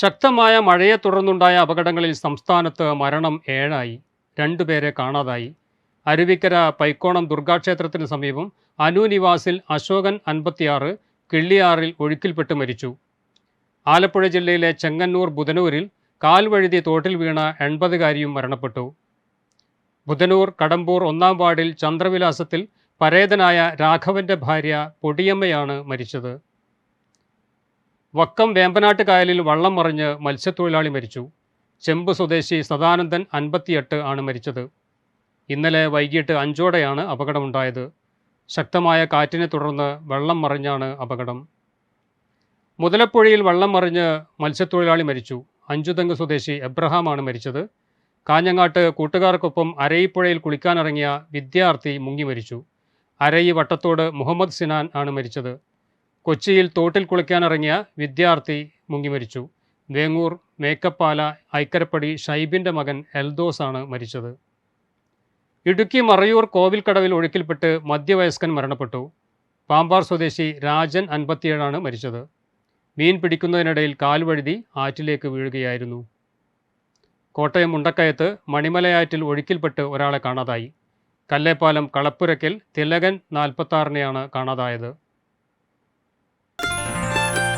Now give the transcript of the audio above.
ശക്തമായ മഴയെ തുടർന്നുണ്ടായ അപകടങ്ങളിൽ സംസ്ഥാനത്ത് മരണം ഏഴായി രണ്ടുപേരെ കാണാതായി. അരുവിക്കര പൈക്കോണം ദുർഗാക്ഷേത്രത്തിന് സമീപം അനുനിവാസിൽ അശോകൻ അൻപത്തിയാറ് കിള്ളിയാറിൽ ഒഴുക്കിൽപ്പെട്ട് മരിച്ചു. ആലപ്പുഴ ജില്ലയിലെ ചെങ്ങന്നൂർ ബുധനൂരിൽ കാൽ വഴുതി തോട്ടിൽ വീണ എൺപതുകാരിയും മരണപ്പെട്ടു. ബുധനൂർ കടമ്പൂർ ഒന്നാം വാർഡിൽ ചന്ദ്രവിലാസത്തിൽ പരേതനായ രാഘവന്റെ ഭാര്യ പൊടിയമ്മയാണ് മരിച്ചത്. വക്കം വേമ്പനാട്ട് കായലിൽ വള്ളം മറിഞ്ഞ് മത്സ്യത്തൊഴിലാളി മരിച്ചു. ചെമ്പ് സ്വദേശി സദാനന്ദൻ അൻപത്തിയെട്ട് ആണ് മരിച്ചത്. ഇന്നലെ വൈകിട്ട് അഞ്ചോടെയാണ് അപകടമുണ്ടായത്. ശക്തമായ കാറ്റിനെ തുടർന്ന് വെള്ളം മറിഞ്ഞാണ് അപകടം. മുതലപ്പുഴയിൽ വെള്ളം മറിഞ്ഞ് മത്സ്യത്തൊഴിലാളി മരിച്ചു. അഞ്ചുതെങ്ങ് സ്വദേശി എബ്രഹാമാണ് മരിച്ചത്. കാഞ്ഞങ്ങാട്ട് കൂട്ടുകാർക്കൊപ്പം അരയിപ്പുഴയിൽ കുളിക്കാനിറങ്ങിയ വിദ്യാർത്ഥി മുങ്ങി മരിച്ചു. അരയി വട്ടത്തോട് മുഹമ്മദ് സിനാൻ ആണ് മരിച്ചത്. കൊച്ചിയിൽ തോട്ടിൽ കുളിക്കാനിറങ്ങിയ വിദ്യാർത്ഥി മുങ്ങിമരിച്ചു. വേങ്ങൂർ മേക്കപ്പാല ഐക്കരപ്പടി ഷൈബിന്റെ മകൻ എൽദോസ് ആണ് മരിച്ചത്. ഇടുക്കി മറയൂർ കോവിൽക്കടവിൽ ഒഴുക്കിൽപ്പെട്ട് മധ്യവയസ്കൻ മരണപ്പെട്ടു. പാമ്പാർ സ്വദേശി രാജൻ അൻപത്തിയേഴാണ് മരിച്ചത്. മീൻ പിടിക്കുന്നതിനിടയിൽ കാൽവഴുതി ആറ്റിലേക്ക് വീഴുകയായിരുന്നു. കോട്ടയം മുണ്ടക്കയത്ത് മണിമലയാറ്റിൽ ഒഴുക്കിൽപ്പെട്ട് ഒരാളെ കാണാതായി. കല്ലേപ്പാലം കളപ്പുരക്കിൽ തിലകൻ നാൽപ്പത്താറിനെയാണ് കാണാതായത്.